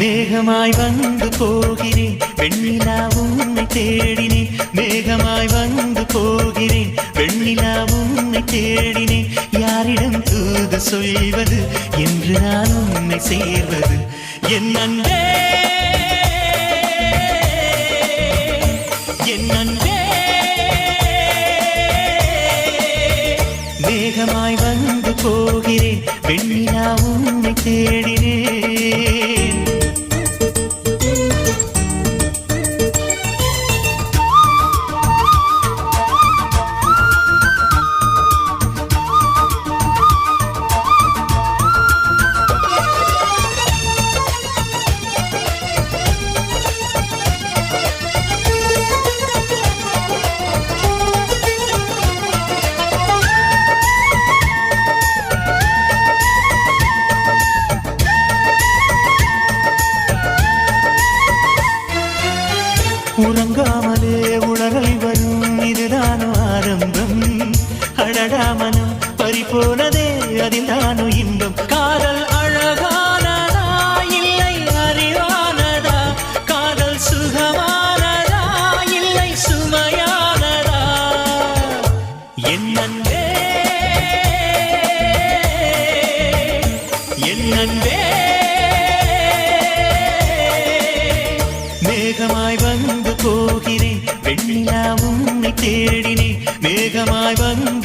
மேகமாய் வந்து போகிறேன். வெண்ணிலா உன்னை தேடினேன். மேகமாய் வந்து போகிறேன். வெண்ணிலா உன்னை தேடினேன். யாரிடம் தூது சொல்வது? என்று நான் உன்னை சேர்வது. என் அன்பே என் அன்பே. உறங்காமலே உலகை வரும். இதுதான் ஆரம்பம். அழகாமனம் பறிபோனதே அதில் தானோ இன்பம். காதல் அழகானதா? இல்லை அறிவானதா? காதல் சுகமானதா? இல்லை சுமையானதா? என் அன்பே. மேகமாய் வந்து பெண்ணிலா உன்னை தேடினே மேகமாய் வந்து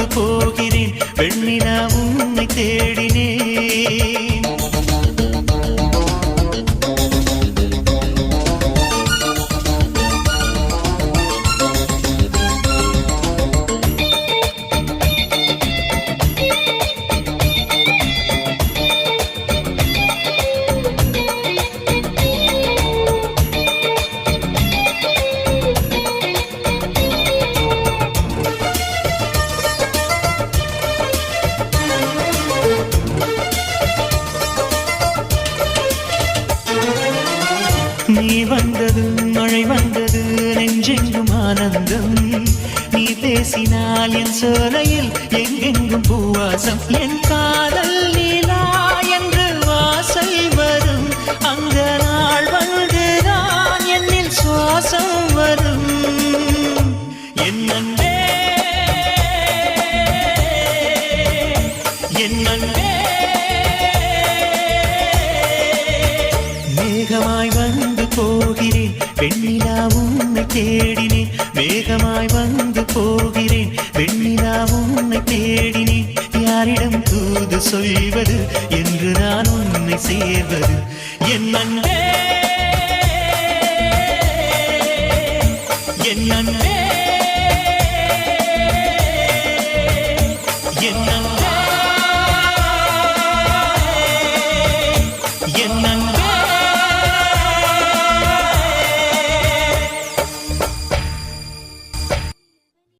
ஆனந்தம். நீ பேசினால் என் சோலையில் எங்கெங்கும் பூவாசம் என் காதல் நீலா என்று வாசல் வரும். அந்த நாள் வந்துதான் என்னில் சுவாசம் வரும். என் அன்பே. மேகமாய் வந்து போகிறேன். பெண்ணிலா உன்னை தேடினேன். வேகமாய் வந்து போகிறேன். வெண்ணிலா உன்னை தேடினேன். யாரிடம் தூது சொல்வது? என்று நான் உன்னை சேர்வது. என் அன்பே என் அன்பே.